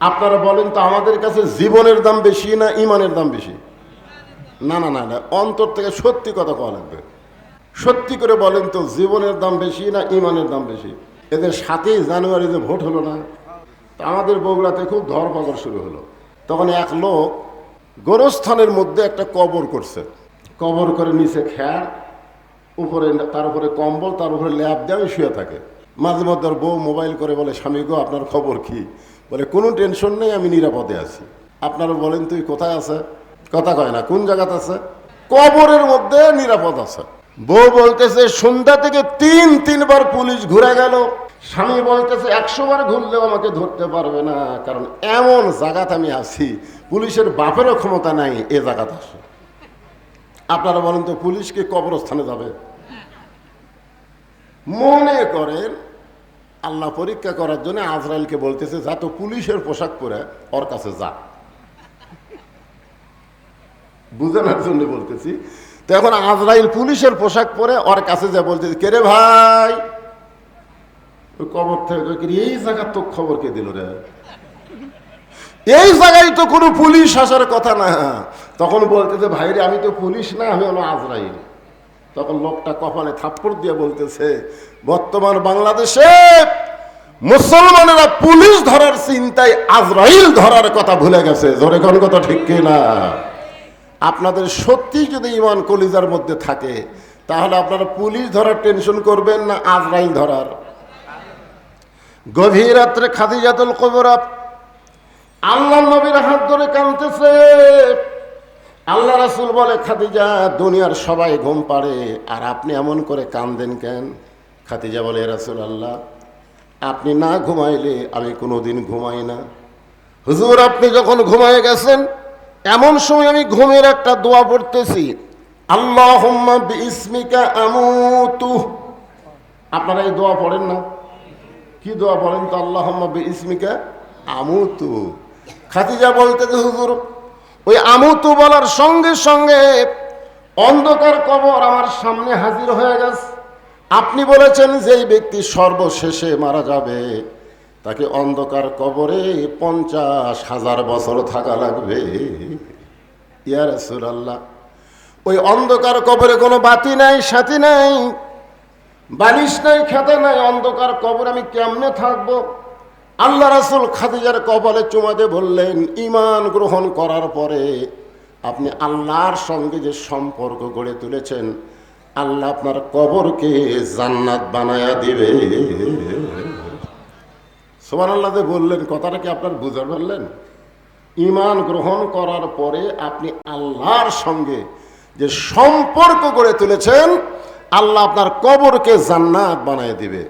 আপনারা বলেন তো আমাদের কাছে জীবনের দাম বেশি না ইমানের দাম বেশি? না না না না, অন্তর থেকে সত্যি কথা কওয়া লাগবে। সত্যি করে বলেন তো জীবনের দাম বেশি না ইমানের দাম বেশি? এদের সাতই জানুয়ারিতে ভোট হলো না আমাদের বগুড়াতে খুব ধরপাকড় শুরু হলো। তখন এক লোক গোরস্থানের মধ্যে একটা কবর করছে। কবর করে নিচে খ্যার, উপরে তার উপরে কম্বল, তার উপরে ল্যাব দেওয়া শুয়ে থাকে। মাঝে মধ্যে বউ মোবাইল করে বলে, স্বামী গো, আপনার খবর কি? বলে, কোনো টেনশন নেই, আমি নিরাপদে আছি। আপনারা বলেন, তুই কোথায় আছে? কথা কয় না, কোন জায়গাতে আছে? কবরের মধ্যে নিরাপদ আছে। বউ বলতেছে, সন্ধ্যা থেকে তিন, তিনবার পুলিশ ঘুরে গেল। স্বামী বলতেছে একশো বার ঘুরলেও আমাকে ধরতে পারবে না, কারণ এমন জায়গাতে আমি আছি, পুলিশের বাপেরও ক্ষমতা নাই, এ জায়গাতে আসে আপনারা বলেন তো পুলিশকে কবরস্থানে যাবে? মনে করেন আল্লাহ পরীক্ষা করার জন্য আজরাইলকে বলতেছে, যা তো পুলিশের পোশাক পরে, ওর কাছে যা। বুঝানোর জন্য বলতেছি। তো এখন আজরাইল পুলিশের পোশাক পরে, ওর কাছে যা বলতেছে, কে রে ভাই? কবর থেকে এই জায়গার তো খবর কে দিল রে? এই জায়গায় তো কোনো পুলিশ আসার কথা না। তখন বলতেছে, ভাইরে, আমি তো পুলিশ না, আমি হলো আজরাইল। তখন লোকটা কপালে থাপ্পড় দিয়ে বলতেছে, বর্তমান বাংলাদেশে মুসলমানেরা পুলিশ ধরার চিন্তায় আজরাইল ধরার কথা ভুলে গেছে। জোরে কোন কথা ঠিক কিনা? আপনাদের সত্যি যদি ইমান কলিজার মধ্যে থাকে, তাহলে আপনারা পুলিশ ধরার টেনশন করবেন না, আজরাইল ধরার। গভীর রাত্রে খাদিজাতুল কবরা আল্লাহ নবীর হাত ধরে কাঁদতেছে। আল্লাহ রাসুল বলে, খাদিজা, দুনিয়ার সবাই ঘুম পাড়ে, আর আপনি এমন করে কান্দেন কেন? খাদিজা বলে রাসুল আল্লাহ আপনি না ঘুমাইলে আমি কোনো দিন ঘুমাই না। হুজুর, আপনি যখন ঘুমায় গেছেন, এমন সময় আমি ঘুমের একটা দোয়া পড়তেছি আল্লাহ ইসমিকা আমুতু। আপনারা এই দোয়া পড়েন না? কি দোয়া পড়েন তো আল্লাহ ইসমিকা আমুতু? খাদিজা বলতে হুজুর ওই আমুতু বলার সঙ্গে সঙ্গে অন্ধকার কবর আমার সামনে হাজির হয়ে গেছে। আপনি বলেছেন যে এই ব্যক্তি সর্বশেষে মারা যাবে। তাকে অন্ধকার কবরে পঞ্চাশ হাজার বছর থাকা লাগবে। ইয়ার আল্লাহ ওই অন্ধকার কবরে কোনো বাতি নাই, সাথী নাই, বালিশ নাই, খেতে নাই, অন্ধকার কবর আমি কেমনে থাকব? আল্লাহ রাসুল খাদিজার কবলে চুমাতে বললেন ইমান গ্রহণ করার পরে আপনি আল্লাহর সঙ্গে যে সম্পর্ক গড়ে তুলেছেন, আল্লাহ আপনার কবরকে জান্নাত বানায়া দিবে। সোমান আল্লাহ বললেন, কথাটা কি আপনার বুঝতে পারলেন ইমান গ্রহণ করার পরে আপনি আল্লাহর সঙ্গে যে সম্পর্ক গড়ে তুলেছেন, আল্লাহ আপনার কবরকে জান্নাত বানায় দিবে।